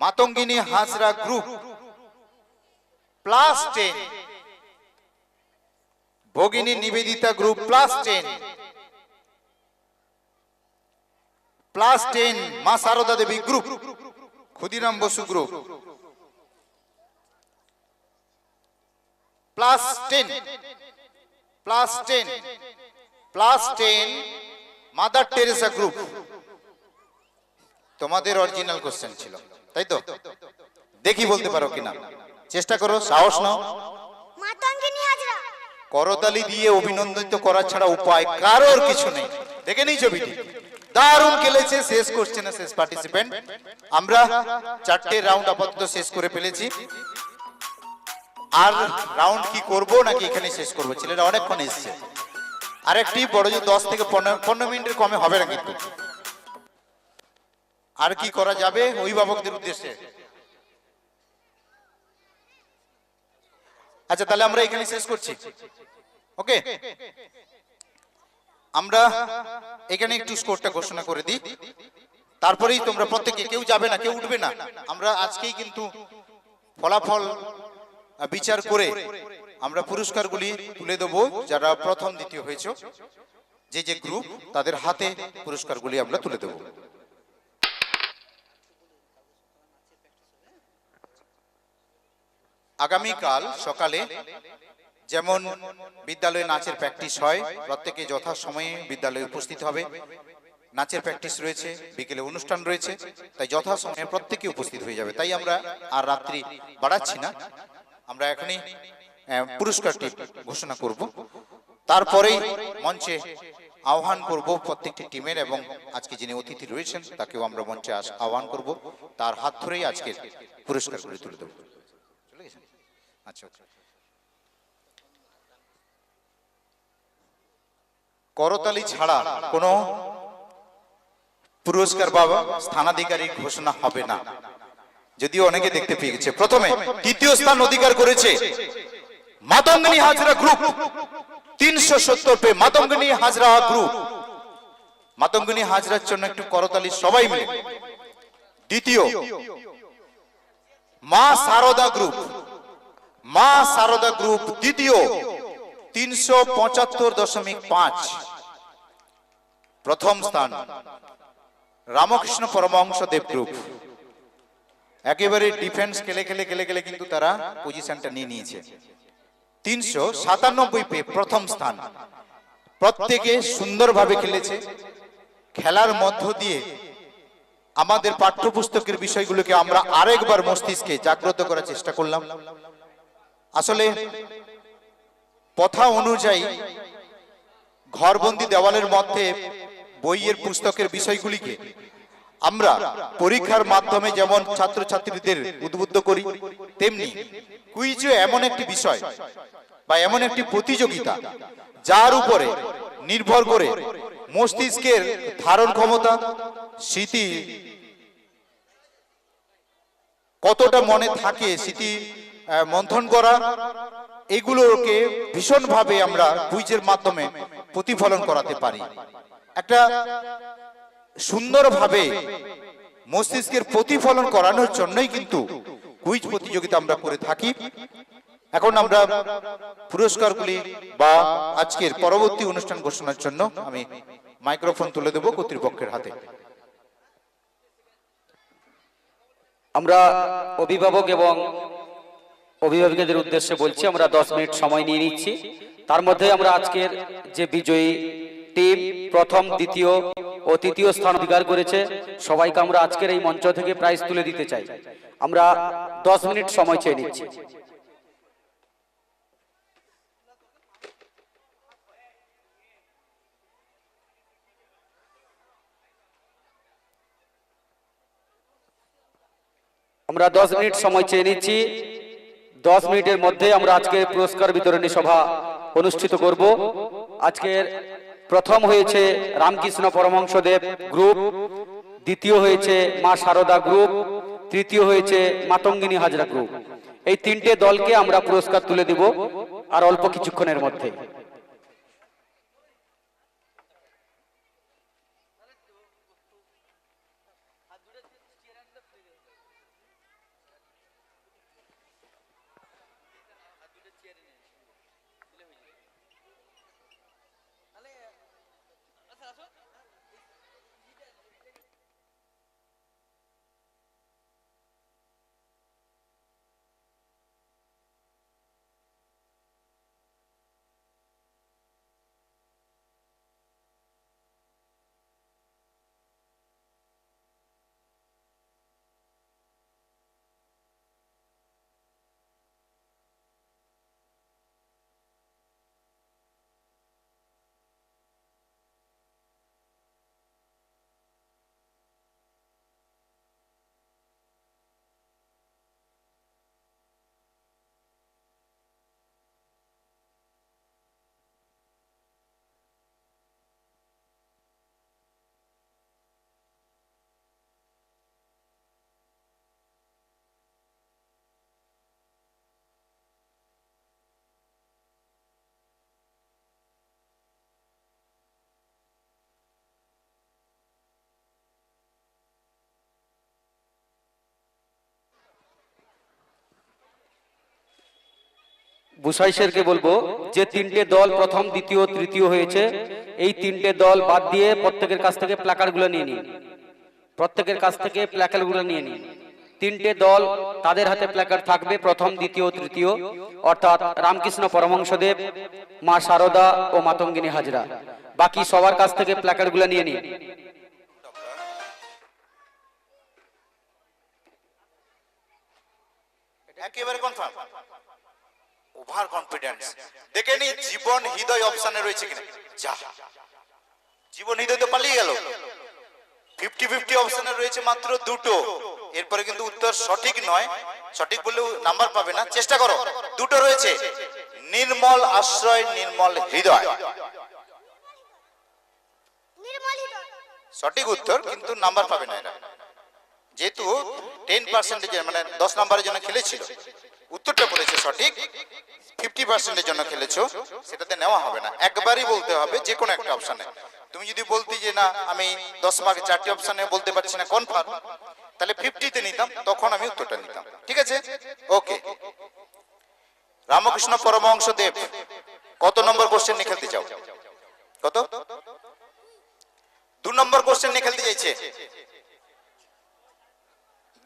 Matangini Hazra group, plus ten. Bhagini Nivedita group, plus ten. Plus ten, Ma Sarada Devi group, Khudiram Bose group. Plus ten plus ten plus ten, Mother Teresa group. তোমাদের original question ছিল। তাই তো? দেখি বলতে পারো কিনা। চেষ্টা করো সাহস নাও। মাতঙ্গিনী হাজরা। করতালি দিয়ে অভিনন্দিত করা ছাড়া উপায় কারোর কিছু নেই। দেখে নিই ছবিটি। দারুণ খেলেছে শেষ করছে না শেষ পার্টিসিপেন্ট আমরা চারটে রাউন্ড আপাতত শেষ করে ফেলেছি। আর রাউন্ড কি করব নাকি এখানে শেষ করব? ছেলেরা অনেকক্ষণ এসছে। আরেকটি বড় যে দশ থেকে পনেরো পনেরো মিনিটের কমে হবে না কিন্তু। আর কি করা যাবে? অভিভাবকদের উদ্দেশ্যে। আচ্ছা তাহলে আমরা এখানে শেষ করছি। ওকে? আমরা এখানে একটু স্কোরটা ঘোষণা করে দিই। তারপরেই তোমরা প্রত্যেকে কেউ যাবে না কেউ উঠবে না। আমরা আজকেই কিন্তু ফলাফল বিচার করে আমরা পুরস্কারগুলি তুলে দেব যারা প্রথম দ্বিতীয় হয়েছে। যে যে গ্রুপ তাদের হাতে পুরস্কারগুলি আমরা তুলে দেব। আগামীকাল সকালে যেমন বিদ্যালয়ে নাচের প্র্যাকটিস হয়, প্রত্যেকে যথা সময়ে বিদ্যালয়ে উপস্থিত হবে। নাচের প্র্যাকটিস রয়েছে, বিকেলে অনুষ্ঠান রয়েছে, তাই যথা সময়ে প্রত্যেকে উপস্থিত হয়ে যাবে। তাই আমরা আর রাত্রি বাড়াচ্ছি না। আমরা এখনই পুরস্কারটি ঘোষণা করব। তারপরেই মঞ্চে আহ্বান করব প্রত্যেকটি টিমের এবং আজকে যিনি অতিথি রয়েছেন, তাকেও আমরা মঞ্চে আহ্বান করব। তার হাত ধরেই আজকের পুরস্কারগুলি তুলে দেবো আচ্ছা করতালি ছাড়া কোনো পুরস্কার বা স্থানাধিকারী ঘোষণা হবে না। যদিও অনেকে দেখতে পেয়ে গেছে। প্রথমে তৃতীয় স্থান অধিকার করেছে মাতঙ্গিনী হাজরা গ্রুপ তিনশো সত্তর পে মাতঙ্গিনী হাজরা গ্রুপ মাতঙ্গিনী হাজরার জন্য একটু করতালি সবাই মিলে। দ্বিতীয়, মা সারদা গ্রুপ মা সারদা গ্রুপ দ্বিতীয়, তিনশো পঁচাত্তর দশমিক পাঁচ। প্রথম স্থান, রামকৃষ্ণ পরমহংস দেব গ্রুপ। একেবারে ডিফেন্স খেলে খেলে খেলে খেলে কিন্তু তারা পজিশনটা নিয়ে নিয়েছে। তিনশো সাতানব্বই পে প্রথম স্থান। প্রত্যেকে সুন্দরভাবে খেলেছে। খেলার মধ্য দিয়ে আমাদের পাঠ্যপুস্তকের বিষয়গুলোকে আমরা আরেকবার মস্তিষ্কে জাগ্রত করার চেষ্টা করলাম। আসলে কথা অনুযায়ী ঘরবন্দি দেওয়ালের মধ্যে বইয়ের পুস্তকের বিষয়গুলিকে আমরা পরীক্ষার মাধ্যমে যেমন ছাত্রছাত্রীদের উদ্বুদ্ধ করি, তেমনি কুইজও এমন একটি বিষয় বা এমন একটি প্রতিযোগিতা যার উপরে নির্ভর করে মস্তিষ্কের ধারণ ক্ষমতা, স্মৃতি কতটা মনে থাকে, স্মৃতি মন্থন করা, এগুলোকে ভীষণভাবে আমরা কুইজের মাধ্যমে প্রতিফলন করাতে পারি। একটা সুন্দরভাবে মস্তিষ্কের প্রতিফলন করানোর জন্যই কিন্তু কুইজ প্রতিযোগিতা আমরা করে থাকি। এখন আমরা পুরস্কারগুলি বা আজকের পরবর্তী অনুষ্ঠান ঘোষণার জন্য আমি মাইক্রোফোন তুলে দেব কর্তৃপক্ষের হাতে। আমরা অভিভাবক এবং অভিভাবকদের উদ্দেশ্যে বলছি, আমরা দশ মিনিট সময় নিয়ে নিচ্ছি। তার মধ্যে আমরা আজকের যে বিজয়ী টিম, প্রথম, দ্বিতীয় ও তৃতীয় স্থান অধিকার করেছে, সবাইকে আমরা আজকের এই মঞ্চ থেকে প্রাইজ তুলে দিতে চাই। আমরা দশ মিনিট সময় চেয়ে নিচ্ছি। আমরা দশ মিনিট সময় চেয়ে নিচ্ছি। দশ মিনিটের মধ্যে আমরা আজকে পুরস্কার বিতরণী সভা অনুষ্ঠিত করব। আজকের প্রথম হয়েছে রামকৃষ্ণ পরমহংসদেব গ্রুপ, দ্বিতীয় হয়েছে মা সারদা গ্রুপ, তৃতীয় হয়েছে মাতঙ্গিনী হাজরা গ্রুপ। এই তিনটে দলকে আমরা পুরস্কার তুলে দিব আর অল্প কিছুক্ষণের মধ্যে। বুসাই শেরকে বলব যে তিনটে দল প্রথম দ্বিতীয় তৃতীয় হয়েছে। এই তিনটে দল বাদ দিয়ে প্রত্যেকের কাছ থেকে প্ল্যাকার্ডগুলো নিয়ে নিন। প্রত্যেকের কাছ থেকে প্ল্যাকার্ডগুলো নিয়ে নিন। তিনটে দল তাদের হাতে প্ল্যাকার্ড থাকবে প্রথম দ্বিতীয় তৃতীয়। অর্থাৎ রামকৃষ্ণ পরমহংসদেব মা শারদা ও মাতঙ্গিনী হাজরা। বাকি সবার কাছ থেকে প্ল্যাকার্ডগুলো নিয়ে নিন। একেবারে কনফার্ম ওভার কনফিডেন্স দেখে নি জীবন হৃদয় অপশনে রয়েছে কিনা? যা। জীবন হৃদয় তো পালিয়ে গেল। ফিফটি ফিফটি অপশনে রয়েছে মাত্র দুটো। এরপরে কিন্তু উত্তর সঠিক নয়। সঠিক বললেও নাম্বার পাবে না। চেষ্টা করো। দুটো রয়েছে। নির্মল আশ্রয় নির্মল হৃদয়। সঠিক উত্তর কিন্তু নাম্বার পাবে না এরা। যেহেতু টেন পার্সেন্টেজের মানে দশ নম্বরের জন্য খেলেছিল। উত্তরটা বলেছে সঠিক। ফিফটি পার্সেন্টের জন্য খেলেছো, সেটাতে নেওয়া হবে না। একবারই বলতে হবে যে কোনো একটা অপশানে তুমি যদি বলতে যে না, আমি দশ মার্কে চারটি অপশানে বলতে পারছি না কনফার্ম তাহলে ফিফটিতে নিতাম, তখন আমি উত্তরটা নিতাম। ঠিক আছে? ওকে রামকৃষ্ণ পরমহংস দেব, কত নম্বর কোশ্চেন নিয়ে খেলতে চাও? কত? দু নম্বর কোশ্চেন নিয়ে খেলতে চাইছে।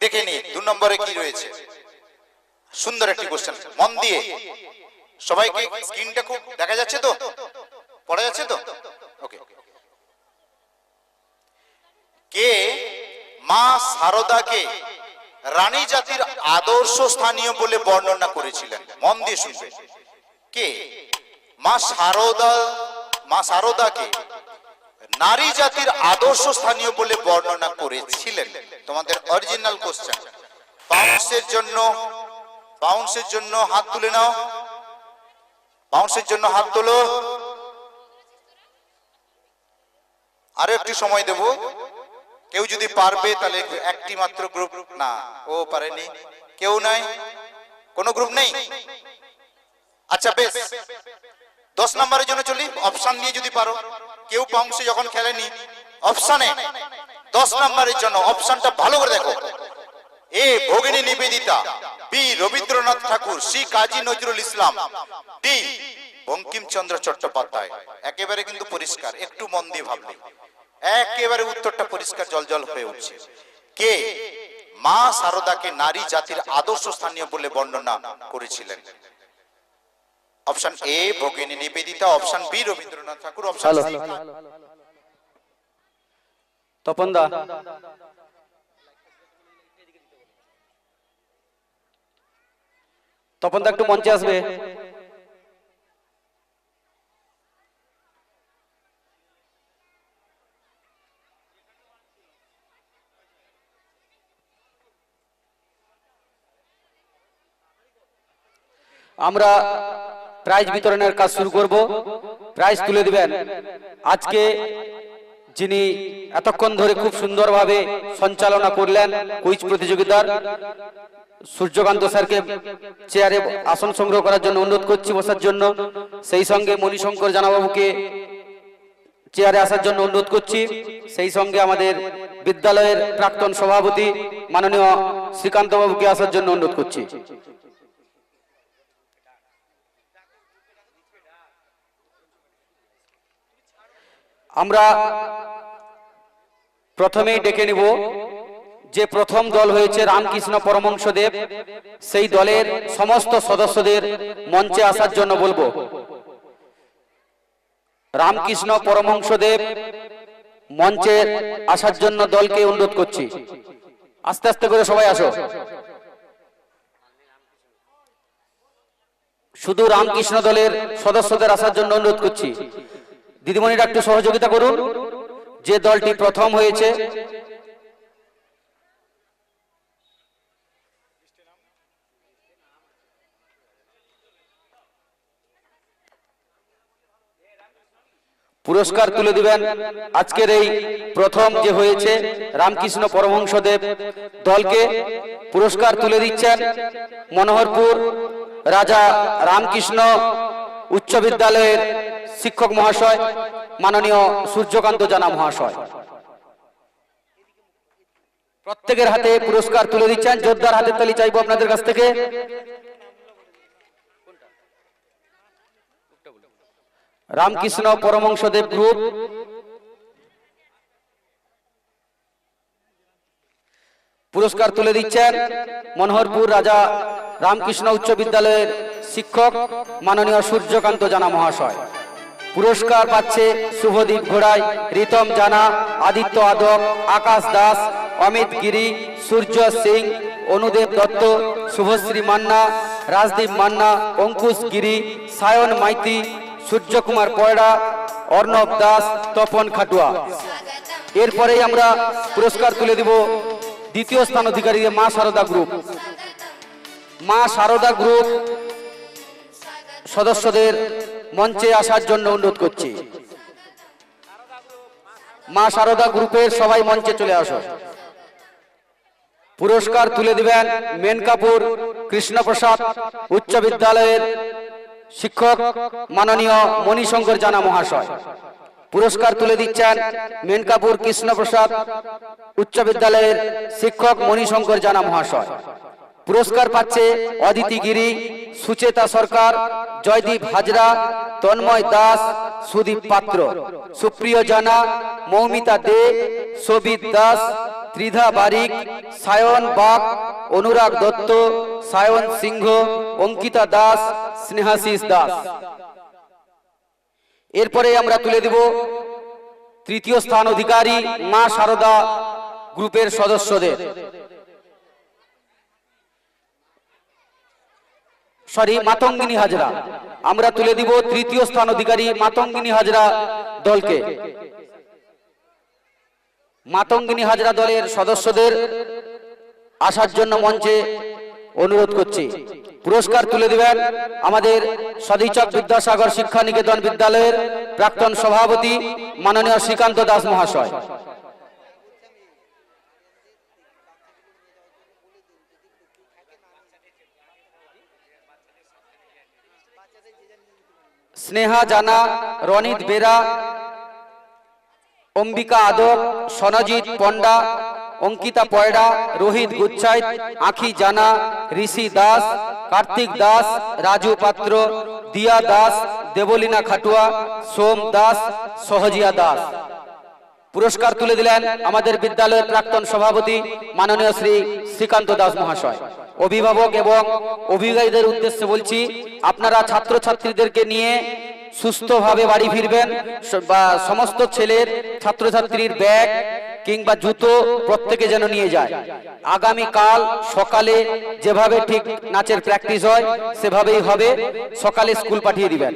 দেখে নি, দু নম্বরে কি রয়েছে? সুন্দর একটি কোশ্চেন মন দিয়ে। সবাইকে স্ক্রিনটা খুব দেখা যাচ্ছে তো? পড়া যাচ্ছে তো? ওকে কে মা শারদাকে রানী জাতির আদর্শ স্থানীয় বলে বর্ণনা করেছিলেন? মন দিয়ে শুনবে। কে? মা শারদা মা শারদাকে নারী জাতির আদর্শ স্থানীয় বলে বর্ণনা করেছিলেন? তোমাদের অরিজিনাল কোশ্চেন বাউন্সের জন্য বাউন্সের জন্য হাত তুলে নাও। বাউন্সের জন্য হাত তোলো। আরও একটু সময় দেব। কেউ যদি পারবে তাহলে একটি মাত্র গ্রুপ না, ও পারেনি। কেউ নাই? কোনো গ্রুপ নেই? আচ্ছা বেশ। দশ নম্বরের জন্য চলি। অপশান নিয়ে যদি পারো। কেউ পাংশে যখন খেলেনি অপশানে দশ নম্বরের জন্য অপশানটা ভালো করে দেখো। A, Bhagini Nivedita. B Rabindranath Tagore, C Kazi Nazrul Islam, D Bankimchandra Chattopadhyay. একেবারে কিন্তু পরিষ্কার, একটু মন দিয়ে ভাবলে একেবারে উত্তরটা পরিষ্কার, জলজল হয়ে উঠছে। কে? মা সারদাকে নারী জাতির আদর্শ স্থানীয় বলে বর্ণনা করেছিলেন। Option A, Bhagini Nivedita, option B, Rabindranath Tagore, option Tapan da Tapan da একটু মঞ্চে আসবে। আমরা প্রাইজ বিতরণের কাজ শুরু করব। প্রাইজ তুলে দিবেন। আজকে যিনি এতক্ষণ ধরে খুব সুন্দরভাবে সঞ্চালনা করলেন কুইজ প্রতিযোগিতার। সূর্যকান্ত স্যারকে চেয়ারে আসন সংগ্রহ করার জন্য অনুরোধ করছি বসার জন্য। সেই সঙ্গে মণিশঙ্কর জানাবাবুকে চেয়ারে আসার জন্য অনুরোধ করছি। সেই সঙ্গে আমাদের বিদ্যালয়ের প্রাক্তন সভাপতি মাননীয় শ্রীকান্তবাবুকে আসার জন্য অনুরোধ করছি। আমরা প্রথমেই ডেকে নিব যে প্রথম দল হয়েছে রামকৃষ্ণ পরমংশদেব সেই দলের সমস্ত সদস্যদের মঞ্চে আসার জন্য বলব। রামকৃষ্ণ পরমংশদেব মঞ্চে আসার জন্য দলকে অনুরোধ করছি। আস্তে আস্তে করে সবাই আসো। শুধু রামকৃষ্ণ দলের সদস্যদের আসার জন্য অনুরোধ করছি। দিদিমণিরা একটু সহযোগিতা করুন। যে দলটি প্রথম হয়েছে। পুরস্কার তুলে দিবেন আজকের এই প্রথম যে হয়েছে রামকৃষ্ণ পরমহংসদেব। দলকে পুরস্কার তুলে দিচ্ছেন মনোহরপুর রাজা রামকৃষ্ণ উচ্চ বিদ্যালয়ের শিক্ষক মহাশয়, মাননীয় সূর্যকান্ত জানা মহাশয়। প্রত্যেকের হাতে পুরস্কার তুলে দিচ্ছেন যোদ্ধার হাতে তালি চাইব আপনাদের কাছ থেকে। রামকৃষ্ণ পরমংশদেব গ্রুপ। পুরস্কার তুলে দিচ্ছেন মনোহরপুর রাজা রামকৃষ্ণ উচ্চ বিদ্যালয়ের শিক্ষক, মাননীয় সূর্যকান্ত জানা মহাশয়। পুরস্কার পাচ্ছে শুভদীপ ঘোড়াই, রিতম জানা, আদিত্য আদক, আকাশ দাস, অমিত গিরি, সূর্য সিং, অনুদেব দত্ত, শুভশ্রী মান্না, রাজদীপ মান্না, অঙ্কুশ গিরি, সায়ন মাইতি, সূর্যকুমার পয়ড়া, অর্ণব দাস, তপন খাটুয়া। এরপরেই আমরা পুরস্কার তুলে দিব দ্বিতীয় স্থান অধিকারী মা সারদা গ্রুপ। মা সারদা গ্রুপ সদস্যদের মঞ্চে আসার জন্য অনুরোধ করছি। মা সারদা গ্রুপের সবাই মঞ্চে চলে আসো। পুরস্কার তুলে দিবেন মেনকাপুর কৃষ্ণপ্রসাদ উচ্চ বিদ্যালয়ের শিক্ষক মাননীয় মণিশঙ্কর জানা মহাশয়। পুরস্কার তুলে দিচ্ছেন মেনকাপুর কৃষ্ণপ্রসাদ উচ্চ বিদ্যালয়ের শিক্ষক মণিশঙ্কর জানা মহাশয়। পুরস্কার পাচ্ছে অদিতি গিরি, সুচেতা সরকার, জয়দীপ হাজরা, তন্ময় দাস, সুদীপ পাত্র। সুপ্রিয় জানা, মৌমিতা দে, সবিত দাস, ত্রিধা বারিক, সায়ন বাগ, অনুরাগ দত্ত, সায়ন সিংহ, অঙ্কিতা দাস, স্নেহাশিস দাস। এরপরে আমরা তুলে দিব তৃতীয় স্থান অধিকারী মা সারদা গ্রুপের সদস্যদের। সরি, মাতঙ্গিনী হাজরা। আমরা তুলে দিব তৃতীয় স্থান অধিকারী মাতঙ্গিনী হাজরা দলকে। মাতঙ্গিনী হাজরা দলের সদস্যদের আসার জন্য মঞ্চে অনুরোধ করছি। পুরস্কার তুলে দিবেন আমাদের সদীচক বিদ্যাসাগর শিক্ষা নিকেতন বিদ্যালয়ের প্রাক্তন সভাপতি মাননীয় শ্রীকান্ত দাস মহাশয়। স্নেহা জানা, রনিত বেরা, অম্বিকা আদর, সনজিৎ পণ্ডা, অঙ্কিতা পয়ডা, রোহিত গুচ্ছাইত, আখি জানা, ঋষি দাস, কার্তিক দাস, রাজু পাত্র, দিয়া দাস, দেবলীনা খাটুয়া, সোম দাস, সহজিয়া দাস। পুরস্কার তুলে দিলেন আমাদের বিদ্যালয়ের প্রাক্তন সভাপতি মাননীয় শ্রী শ্রীকান্ত দাস মহাশয়। অভিভাবক এবং অভিভাবকদের উদ্দেশ্যে বলছি, আপনারা ছাত্রছাত্রীদেরকে নিয়ে সুস্থভাবে বাড়ি ফিরবেন বা সমস্ত ছেলের ছাত্রছাত্রীর ব্যাগ কিংবা জুতো প্রত্যেকে যেন নিয়ে যায়। আগামী কাল সকালে যেভাবে ঠিক নাচের প্র্যাকটিস হয়, সেভাবেই হবে। সকালে স্কুল পাঠিয়ে দিবেন।